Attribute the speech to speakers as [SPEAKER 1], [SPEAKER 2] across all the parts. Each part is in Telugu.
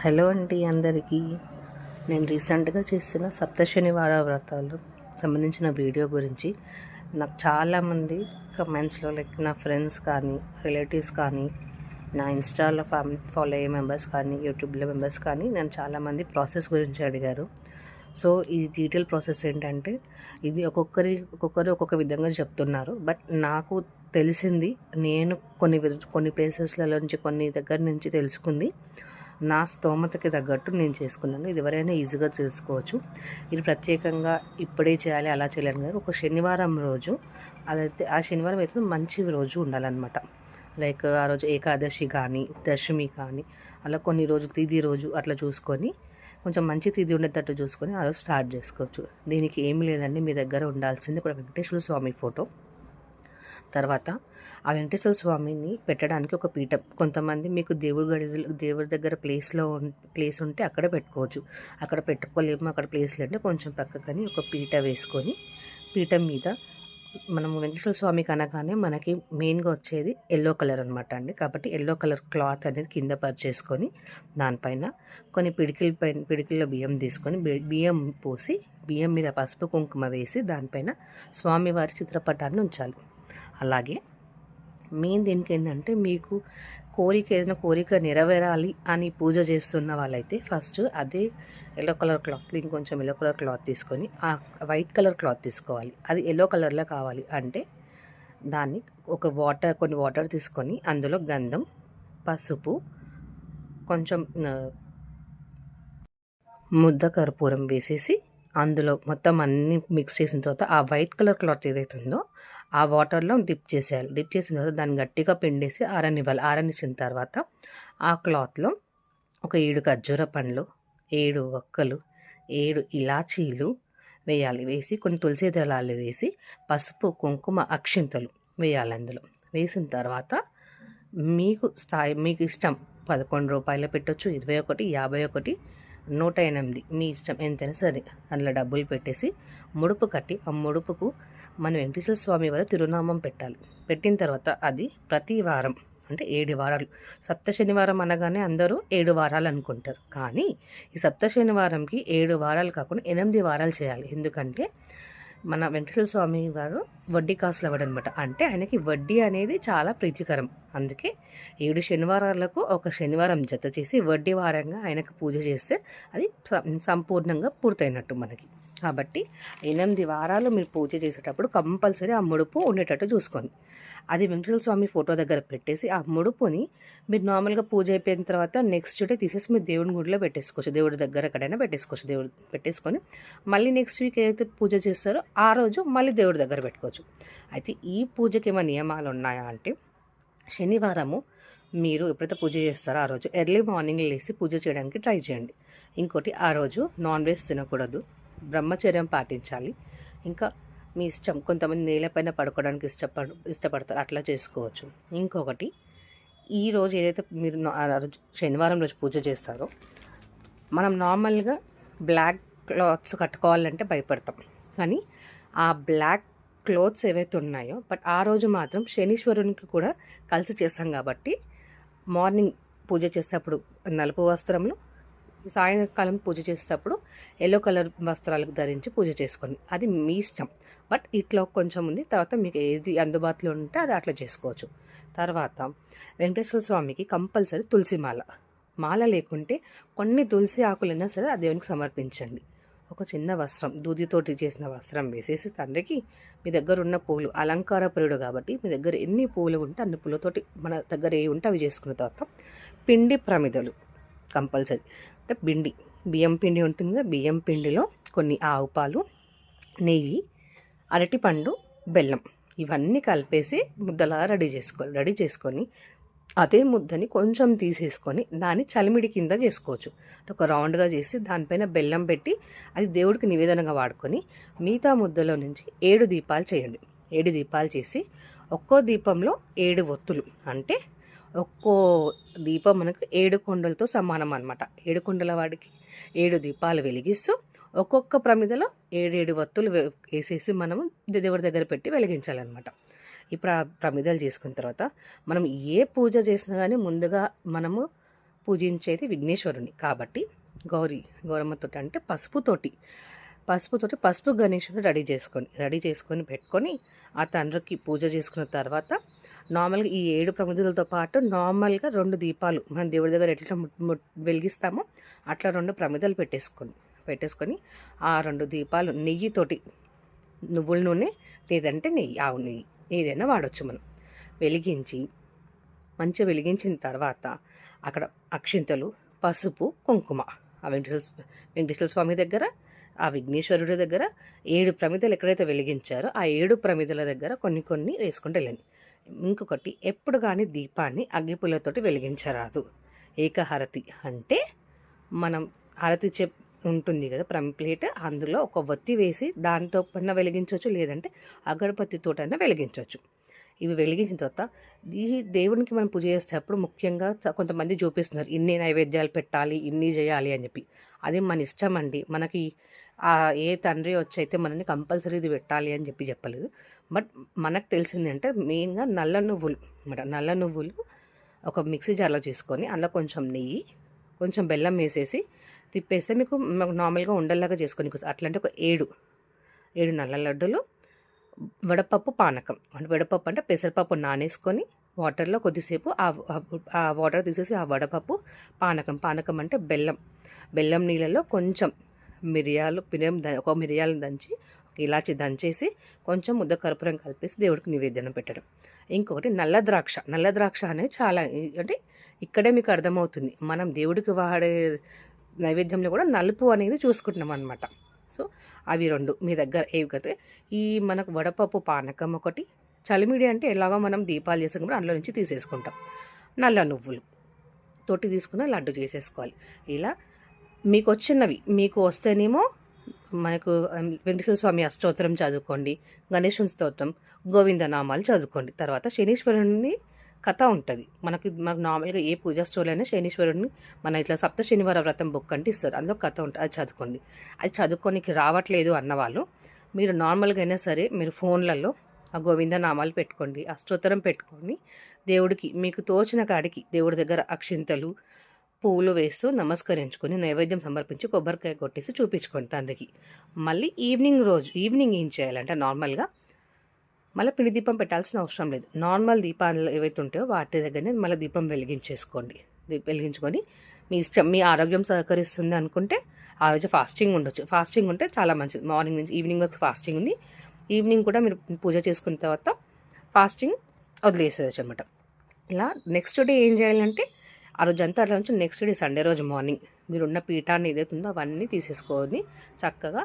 [SPEAKER 1] హలో అండి అందరికీ. నేను రీసెంట్గా చేసిన సప్త శనివార వ్రతాలు సంబంధించిన వీడియో గురించి. నాకు చాలామంది కమెంట్స్లో లైక్ నా ఫ్రెండ్స్ కానీ రిలేటివ్స్ కానీ నా ఇన్స్టాలో ఫ్యామిలీ ఫాలో అయ్యే మెంబర్స్ కానీ యూట్యూబ్లో మెంబర్స్ కానీ నేను చాలామంది ప్రాసెస్ గురించి అడిగారు. సో ఈ డీటెయిల్ ప్రాసెస్ ఏంటంటే ఇది ఒక్కొక్కరి ఒక్కొక్కరు ఒక్కొక్క విధంగా చెప్తున్నారు. బట్ నాకు తెలిసింది నేను కొన్ని వి- కొన్ని ప్లేసెస్లలో నుంచి కొన్ని దగ్గర నుంచి తెలుసుకుంది. నా స్తోమతకి తగ్గట్టు నేను చేసుకున్నాను. ఇది ఎవరైనా ఈజీగా తెలుసుకోవచ్చు ఇది ప్రత్యేకంగా ఇప్పుడే చేయాలి అలా చేయాలని కాదు. ఒక శనివారం రోజు అదైతే ఆ శనివారం అయితే మంచి రోజు ఉండాలన్నమాట. లైక్ ఆ రోజు ఏకాదశి కానీ దశమి కానీ అలా కొన్ని రోజు తిది రోజు అట్లా చూసుకొని కొంచెం మంచి తిది ఉండేటట్టు చూసుకొని ఆ రోజు స్టార్ట్ చేసుకోవచ్చు. దీనికి ఏమి లేదండి మీ దగ్గర ఉండాల్సింది ఇక్కడ వెంకటేశ్వర స్వామి ఫోటో. తర్వాత ఆ వెంకటేశ్వర స్వామిని పెట్టడానికి ఒక పీఠం. కొంతమంది మీకు దేవుడి గడి దేవుడి దగ్గర ప్లేస్లో ప్లేస్ ఉంటే అక్కడ పెట్టుకోవచ్చు. అక్కడ పెట్టుకోలేము అక్కడ ప్లేస్ లేదంటే కొంచెం పక్కకని ఒక పీట వేసుకొని పీఠం మీద మనం వెంకటేశ్వర స్వామికి అనగానే మనకి మెయిన్గా వచ్చేది ఎల్లో కలర్ అనమాట అండి. కాబట్టి ఎల్లో కలర్ క్లాత్ అనేది కింద పరిచేసుకొని దానిపైన కొన్ని పిడికిల పైన పిడికిల్లో బియ్యం తీసుకొని బియ్యం పోసి బియ్యం మీద పసుపు కుంకుమ వేసి దానిపైన స్వామివారి చిత్రపటాన్ని ఉంచాలి. అలాగే మెయిన్ దీనికి ఏంటంటే మీకు కోరిక ఏదైనా కోరిక నెరవేరాలి అని పూజ చేస్తున్న వాళ్ళైతే ఫస్ట్ అదే ఎల్లో కలర్ క్లాత్ ఇంకొంచెం ఎల్లో కలర్ క్లాత్ తీసుకొని ఆ వైట్ కలర్ క్లాత్ తీసుకోవాలి. అది ఎల్లో కలర్లో కావాలి అంటే దాన్ని ఒక వాటర్ కొన్ని వాటర్ తీసుకొని అందులో గంధం పసుపు కొంచెం ముద్ద కర్పూరం వేసేసి అందులో మొత్తం అన్ని మిక్స్ చేసిన తర్వాత ఆ వైట్ కలర్ క్లాత్ ఏదైతే ఉందో ఆ వాటర్లో డిప్ చేసేయాలి. డిప్ చేసిన తర్వాత దాన్ని గట్టిగా పిండేసి ఆరనివ్వాలి. ఆరనిచ్చిన తర్వాత ఆ క్లాత్లో ఒక ఏడు ఖర్జూర పండ్లు ఏడు ఒక్కలు ఏడు ఇలాచీలు వేయాలి. వేసి కొన్ని తులసి దళాలు వేసి పసుపు కుంకుమ అక్షింతలు వేయాలి అందులో. వేసిన తర్వాత మీకు స్థాయి మీకు ఇష్టం పదకొండు రూపాయలు పెట్టొచ్చు ఇరవై ఒకటి యాభై ఒకటి నూట ఎనిమిది మీ ఇష్టం ఎంతైనా సరే. అందులో డబ్బులు పెట్టేసి ముడుపు కట్టి ఆ ముడుపుకు మన వెంకటేశ్వర స్వామి వారి తిరునామం పెట్టాలి. పెట్టిన తర్వాత అది ప్రతి వారం అంటే ఏడు వారాలు. సప్త శనివారం అనగానే అందరూ ఏడు వారాలు అనుకుంటారు. కానీ ఈ సప్త శనివారంకి ఏడు వారాలు కాకుండా ఎనిమిది వారాలు చేయాలి. ఎందుకంటే మన వెంకటేశ్వర స్వామి వారు వడ్డీ కాసులు అవ్వడనమాట అంటే ఆయనకి వడ్డీ అనేది చాలా ప్రీతికరం. అందుకే ఏడు శనివారాలకు ఒక శనివారం జత చేసి వడ్డీ వారంగా ఆయనకు పూజ చేస్తే అది సంపూర్ణంగా పూర్తయినట్టు మనకి. కాబట్టి ఎనిమిది వారాలు మీరు పూజ చేసేటప్పుడు కంపల్సరీ ఆ ముడుపు ఉండేటట్టు చూసుకోండి. అది వెంకటేశ్వర స్వామి ఫోటో దగ్గర పెట్టేసి ఆ ముడుపుని మీరు నార్మల్గా పూజ అయిపోయిన తర్వాత నెక్స్ట్ డే తీసేసి మీరు దేవుడి గుడిలో పెట్టేసుకోవచ్చు. దేవుడి దగ్గర ఎక్కడైనా పెట్టేసుకోవచ్చు. దేవుడు పెట్టేసుకొని మళ్ళీ నెక్స్ట్ వీక్ ఏదైతే పూజ చేస్తారో ఆ రోజు మళ్ళీ దేవుడి దగ్గర పెట్టుకోవచ్చు. అయితే ఈ పూజకి ఏమైనా నియమాలు ఉన్నాయా అంటే శనివారము మీరు ఎప్పుడైతే పూజ చేస్తారో ఆ రోజు ఎర్లీ మార్నింగ్ లేసి పూజ చేయడానికి ట్రై చేయండి. ఇంకోటి ఆ రోజు నాన్ వెజ్ తినకూడదు. బ్రహ్మచర్యం పాటించాలి. ఇంకా మీ ఇష్టం కొంతమంది నేలపైన పడుకోవడానికి ఇష్టపడ ఇష్టపడతారు అట్లా చేసుకోవచ్చు. ఇంకొకటి ఈ రోజు ఏదైతే మీరు ఆ రోజు శనివారం రోజు పూజ చేస్తారో మనం నార్మల్గా బ్లాక్ క్లాత్స్ కట్టుకోవాలంటే భయపడతాం. కానీ ఆ బ్లాక్ క్లోత్స్ ఏవైతే ఉన్నాయో బట్ ఆ రోజు మాత్రం శనీశ్వరునికి కూడా కలిసి చేస్తాం కాబట్టి మార్నింగ్ పూజ చేసేటప్పుడు నలుపు వస్త్రములు సాయంకాలం పూజ చేసేటప్పుడు ఎల్లో కలర్ వస్త్రాలకు ధరించి పూజ చేసుకోండి. అది మీ ఇష్టం. బట్ ఇట్లా కొంచెం ఉంది తర్వాత మీకు ఏది అందుబాటులో ఉంటే అది అట్లా చేసుకోవచ్చు. తర్వాత వెంకటేశ్వర స్వామికి కంపల్సరీ తులసి మాల. మాల లేకుంటే కొన్ని తులసి ఆకులైనా సరే ఆ దేవునికి సమర్పించండి. ఒక చిన్న వస్త్రం దూదితోటి చేసిన వస్త్రం వేసేసి తండ్రికి మీ దగ్గర ఉన్న పూలు అలంకార ప్రియుడు కాబట్టి మీ దగ్గర ఎన్ని పూలు ఉంటే అన్ని పూలతోటి మన దగ్గర ఏ ఉంటే అవి చేసుకున్న తర్వాత పిండి ప్రమిదలు కంపల్సరీ. అంటే పిండి. బియ్యం పిండి ఉంటుంది కదా బియ్యం పిండిలో కొన్ని ఆవు పాలు నెయ్యి అరటిపండు బెల్లం. ఇవన్నీ కలిపేసి ముద్దలా రెడీ చేసుకోవాలి. రెడీ చేసుకొని అదే ముద్దని కొంచెం తీసేసుకొని దాన్ని చలిమిడి కింద చేసుకోవచ్చు. ఒక రౌండ్గా చేసి దానిపైన బెల్లం పెట్టి అది దేవుడికి నివేదనగా వాడుకొని మిగతా ముద్దలో నుంచి ఏడు దీపాలు చేయండి. ఏడు దీపాలు చేసి ఒక్కో దీపంలో ఏడు ఒత్తులు. అంటే ఒక్కో దీపం మనకు ఏడు కొండలతో సమానం అనమాట ఏడు కొండల వాడికి ఏడు దీపాలు వెలిగిస్తూ ఒక్కొక్క ప్రమిదలో ఏడేడు వత్తులు వేసేసి మనము దేవుడి దగ్గర పెట్టి వెలిగించాలన్నమాట. ఇప్పుడు ఆ ప్రమిదలు చేసుకున్న తర్వాత మనం ఏ పూజ చేసినా కానీ ముందుగా మనము పూజించేది విఘ్నేశ్వరుని. కాబట్టి గౌరీ గౌరమ్మతోటి అంటే పసుపుతోటి పసుపుతోటి పసుపు గణేషుని రెడీ చేసుకొని రెడీ చేసుకొని పెట్టుకొని ఆ తండ్రికి పూజ చేసుకున్న తర్వాత నార్మల్గా ఈ ఏడు ప్రమిదలతో పాటు నార్మల్గా రెండు దీపాలు మన దేవుడి దగ్గర ఎట్లా ము- వెలిగిస్తామో అట్లా రెండు ప్రమిదలు పెట్టేసుకొని పెట్టేసుకొని ఆ రెండు దీపాలు నెయ్యితోటి నువ్వుల నూనె లేదంటే నెయ్యి ఆవు నెయ్యి ఏదైనా వాడచ్చు మనం. వెలిగించి మంచిగా వెలిగించిన తర్వాత అక్కడ అక్షింతలు పసుపు కుంకుమ ఆ వెంకటేశ్వర వెంకటేశ్వర స్వామి దగ్గర ఆ విఘ్నేశ్వరుడి దగ్గర ఏడు ప్రమిదలు ఎక్కడైతే వెలిగించారో ఆ ఏడు ప్రమిదల దగ్గర కొన్ని కొన్ని వేసుకుంటూ వెళ్ళండి. ఇంకొకటి ఎప్పుడు కానీ దీపాన్ని అగ్గిపుల్లతోటి వెలిగించరాదు. ఏకహారతి అంటే మనం హారతి చెప్ ఉంటుంది కదా ప్రంప్లేట్ అందులో ఒక వత్తి వేసి దానితో పైన వెలిగించవచ్చు లేదంటే అగరబత్తితోటైనా వెలిగించవచ్చు ఇవి వెలిగించిన తర్వాత ఈ దేవునికి మనం పూజ చేసేటప్పుడు ముఖ్యంగా కొంతమంది చూపిస్తున్నారు ఇన్ని నైవేద్యాలు పెట్టాలి ఇన్ని చేయాలి అని చెప్పి. అది మన ఇష్టం అండి. మనకి ఏ తండ్రి వచ్చైతే మనల్ని కంపల్సరీ ఇది పెట్టాలి అని చెప్పి చెప్పలేదు. బట్ మనకు తెలిసింది అంటే మెయిన్గా నల్ల నువ్వులు అనమాట నల్ల నువ్వులు ఒక మిక్సీ జార్లో చేసుకొని అందులో కొంచెం నెయ్యి కొంచెం బెల్లం వేసేసి తిప్పేస్తే మీకు నార్మల్గా ఉండల్లాగా చేసుకొని అట్లాంటి ఒక ఏడు ఏడు నల్ల లడ్డులు వడపప్పు పానకం. అంటే వడపప్పు అంటే పెసరపప్పు నానేసుకొని వాటర్లో కొద్దిసేపు ఆ వాటర్ తీసేసి ఆ వడపప్పు పానకం. పానకం అంటే బెల్లం. బెల్లం నీళ్ళలో కొంచెం మిరియాలు పిరియం ఒక మిరియాలు దంచి ఒక ఇలాచి దంచేసి కొంచెం ముద్ద కర్పూరం కలిపేసి దేవుడికి నివేదన పెట్టడం. ఇంకొకటి నల్ల ద్రాక్ష. నల్ల ద్రాక్ష అనేది చాలా అంటే ఇక్కడే మీకు అర్థమవుతుంది. మనం దేవుడికి వాడే నైవేద్యంలో కూడా నలుపు అనేది చూసుకుంటున్నాం అనమాట సో అవి రెండు మీ దగ్గర ఏవి కదా ఈ మనకు వడపప్పు పానకం ఒకటి చలిమిడి అంటే ఎలాగో మనం దీపాలు చేసుకున్నప్పుడు అందులో నుంచి తీసేసుకుంటాం. నల్ల నువ్వులు తోటి తీసుకున్న లడ్డు చేసేసుకోవాలి. ఇలా మీకు వచ్చినవి మీకు వస్తేనేమో మనకు వెంకటేశ్వర స్వామి అష్టోత్తరం చదువుకోండి గణేశుని స్తోత్రం గోవిందనామాలు చదువుకోండి. తర్వాత శనీశ్వరుని కథ ఉంటుంది. మనకి మనకు నార్మల్గా ఏ పూజా స్టోర్లో అయినా శనీశ్వరుని మన ఇట్లా సప్త శనివార వ్రతం బుక్ అంటే ఇస్తారు. అందులో కథ ఉంటుంది. అది చదువుకోండి. అది చదువుకోనికి రావట్లేదు అన్నవాళ్ళు. మీరు నార్మల్గా అయినా సరే మీరు ఫోన్లలో ఆ గోవింద నామాలు పెట్టుకోండి అష్టోత్తరం పెట్టుకొని దేవుడికి మీకు తోచిన కాడికి దేవుడి దగ్గర అక్షింతలు పువ్వులు వేస్తూ నమస్కరించుకొని నైవేద్యం సమర్పించి కొబ్బరికాయ కొట్టేసి చూపించుకోండి తండ్రికి. మళ్ళీ ఈవినింగ్ రోజు ఈవినింగ్ ఏం చేయాలంటే నార్మల్గా మళ్ళీ పిండి దీపం పెట్టాల్సిన అవసరం లేదు. నార్మల్ దీపాలు ఏవైతే ఉంటాయో వాటి దగ్గరనే మళ్ళీ దీపం వెలిగించేసుకోండి. దీపం వెలిగించుకొని మీ ఇష్టం మీ ఆరోగ్యం సహకరిస్తుంది అనుకుంటే ఆ రోజు ఫాస్టింగ్ ఉండొచ్చు. ఫాస్టింగ్ ఉంటే చాలా మంచిది. మార్నింగ్ నుంచి ఈవినింగ్ వరకు ఫాస్టింగ్ ఉంది. ఈవినింగ్ కూడా మీరు పూజ చేసుకున్న తర్వాత ఫాస్టింగ్ వదిలేసేయచ్చు అనమాట ఇలా నెక్స్ట్ డే ఏం చేయాలంటే ఆ రోజు అంతా అట్లా నుంచి నెక్స్ట్ డే సండే రోజు మార్నింగ్ మీరున్న పీఠాన్ని ఏదైతే ఉందో అవన్నీ తీసేసుకొని చక్కగా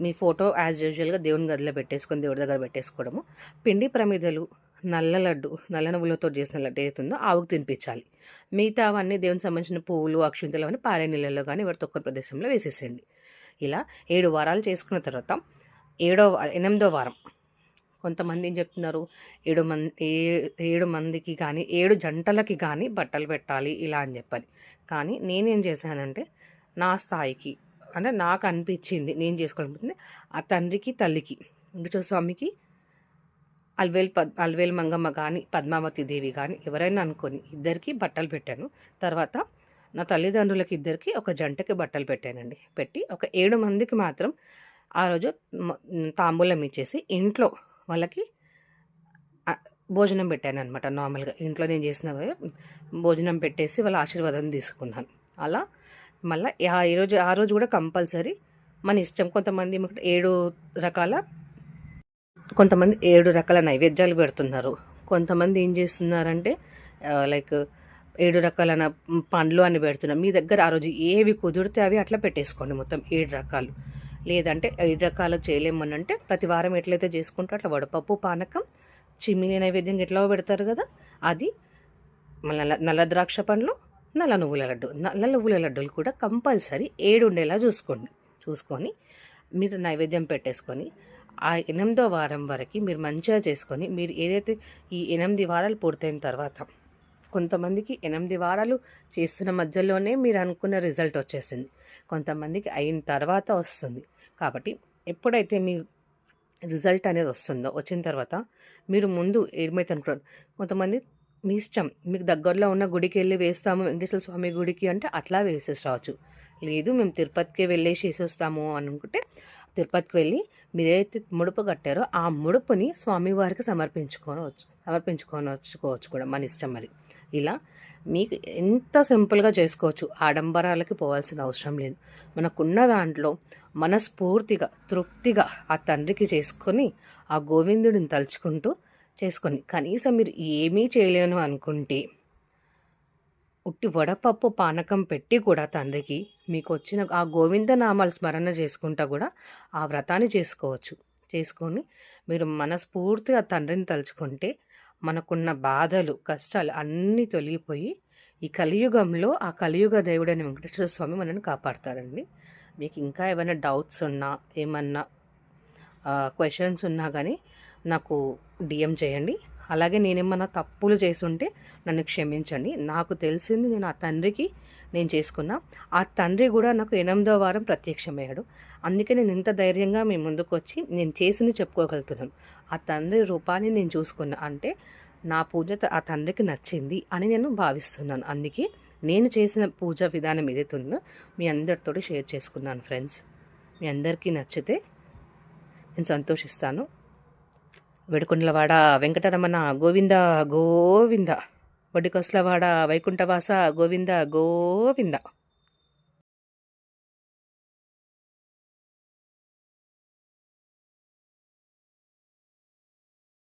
[SPEAKER 1] మీ ఫోటో యాజ్ యూజువల్గా దేవుని గదిలో పెట్టేసుకొని దేవుడి దగ్గర పెట్టేసుకోవడము. పిండి ప్రమిదలు నల్ల లడ్డు నల్ల నువ్వులతో చేసిన లడ్డు ఏతుందో ఆవుకు తినిపించాలి. మిగతా అవన్నీ దేవునికి సంబంధించిన పువ్వులు అక్షింతలు అవన్నీ పారే నీళ్ళలో కానీ వాటి తొక్క ప్రదేశంలో వేసేసేయండి. ఇలా ఏడు వారాలు చేసుకున్న తర్వాత ఏడో ఎనిమిదో వారం కొంతమంది ఏం చెప్తున్నారు? ఏడు మంది ఏ ఏడు మందికి కానీ ఏడు జంటలకి కానీ బట్టలు పెట్టాలి ఇలా అని చెప్పని కానీ నేనేం చేశానంటే నా స్థాయికి అంటే నాకు అనిపించింది నేను చేసుకోవాలనిపించింది ఆ తండ్రికి తల్లికి వెంకటేశ్వర స్వామికి అల్వేల్ పద్ అల్వేల్ మంగమ్మ కానీ పద్మావతి దేవి కానీ ఎవరైనా అనుకొని ఇద్దరికి బట్టలు పెట్టాను. తర్వాత నా తల్లిదండ్రులకి ఇద్దరికి ఒక జంటకి బట్టలు పెట్టానండి. పెట్టి ఒక ఏడు మందికి మాత్రం ఆ రోజు తాంబూలం ఇచ్చేసి ఇంట్లో వాళ్ళకి భోజనం పెట్టాను అనమాట నార్మల్గా. ఇంట్లో నేను చేసినవే భోజనం పెట్టేసి వాళ్ళ ఆశీర్వాదం తీసుకున్నాను. అలా మళ్ళీ ఈరోజు ఆ రోజు కూడా కంపల్సరీ మన ఇష్టం కొంతమంది ఏడు రకాల కొంతమంది ఏడు రకాల నైవేద్యాలు పెడుతున్నారు. కొంతమంది ఏం చేస్తున్నారంటే లైక్ ఏడు రకాలైన పండ్లు అని పెడుతున్నారు మీ దగ్గర ఆ రోజు ఏవి కుదిరితే అవి అట్లా పెట్టేసుకోండి మొత్తం ఏడు రకాలు. లేదంటే ఐదు రకాలు చేయలేమనంటే ప్రతి వారం ఎట్లయితే చేసుకుంటారో అట్లా వడపప్పు పానకం చిమ్మిలి నైవేద్యం ఎట్లా పెడతారు కదా అది నల్ల నల్ల ద్రాక్ష పండ్లు నల్ల నువ్వుల లడ్డు. నల్ల నువ్వుల లడ్డూలు కూడా కంపల్సరీ ఏడు ఉండేలా చూసుకోండి. చూసుకొని మీరు నైవేద్యం పెట్టేసుకొని ఆ ఎనిమిదో వారం వరకు మీరు మంచిగా చేసుకొని మీరు ఏదైతే ఈ ఎనిమిది వారాలు పూర్తయిన తర్వాత కొంతమందికి ఎనిమిది వారాలు చేస్తున్న మధ్యలోనే మీరు అనుకున్న రిజల్ట్ వచ్చేసింది. కొంతమందికి అయిన తర్వాత వస్తుంది. కాబట్టి ఎప్పుడైతే మీ రిజల్ట్ అనేది వస్తుందో వచ్చిన తర్వాత మీరు ముందు ఏమైతే అనుకున్నారు కొంతమంది మీ ఇష్టం మీకు దగ్గరలో ఉన్న గుడికి వెళ్ళి వేస్తాము వెంకటేశ్వర స్వామి గుడికి అంటే అట్లా వేసేసి రావచ్చు. లేదు మేము తిరుపతికి వెళ్ళేసి వస్తాము అనుకుంటే తిరుపతికి వెళ్ళి మీరు ముడుపు కట్టారో ఆ ముడుపుని స్వామివారికి సమర్పించుకోవచ్చు సమర్పించుకొని వచ్చుకోవచ్చు కూడా మన ఇష్టం మరి. ఇలా మీకు ఎంత సింపుల్గా చేసుకోవచ్చు ఆడంబరాలకి పోవాల్సిన అవసరం లేదు. మనకున్న దాంట్లో మనస్ఫూర్తిగా తృప్తిగా ఆ తండ్రికి చేసుకొని ఆ గోవిందుడిని తలుచుకుంటూ చేసుకొని కనీసం మీరు ఏమీ చేయలేను అనుకుంటే ఉట్టి వడపప్పు పానకం పెట్టి కూడా తండ్రికి మీకు వచ్చిన ఆ గోవింద నామాలు స్మరణ చేసుకుంటా కూడా ఆ వ్రతాన్ని చేసుకోవచ్చు. చేసుకొని మీరు మనస్ఫూర్తిగా తండ్రిని తలుచుకుంటే మనకున్న బాధలు కష్టాలు అన్నీ తొలగిపోయి ఈ కలియుగంలో ఆ కలియుగ దేవుడైన వెంకటేశ్వర స్వామి మనల్ని కాపాడతారండి. మీకు ఇంకా ఏమైనా డౌట్స్ ఉన్నా ఏమన్నా క్వశ్చన్స్ ఉన్నా కానీ నాకు డిఎం చేయండి. అలాగే నేనేమన్నా తప్పులు చేసుంటే నన్ను క్షమించండి. నాకు తెలిసింది నేను ఆ తండ్రికి నేను చేసుకున్నా. ఆ తండ్రి కూడా నాకు ఎనిమిదో వారం ప్రత్యక్షమయ్యాడు. అందుకే నేను ఇంత ధైర్యంగా మీ ముందుకు వచ్చి నేను చేసింది చెప్పుకోగలుగుతున్నాను. ఆ తండ్రి రూపాన్ని నేను చూసుకున్నా అంటే నా పూజ ఆ తండ్రికి నచ్చింది అని నేను భావిస్తున్నాను. అందుకే నేను చేసిన పూజ విధానం ఏదైతే ఉందో మీ అందరితో షేర్ చేసుకున్నాను ఫ్రెండ్స్. మీ అందరికీ నచ్చితే నేను సంతోషిస్తాను. వెడుకుండ్లవాడ వెంకటరమణ గోవింద గోవింద వడికొస్లవాడ వైకుంఠవాస గోవింద గోవింద.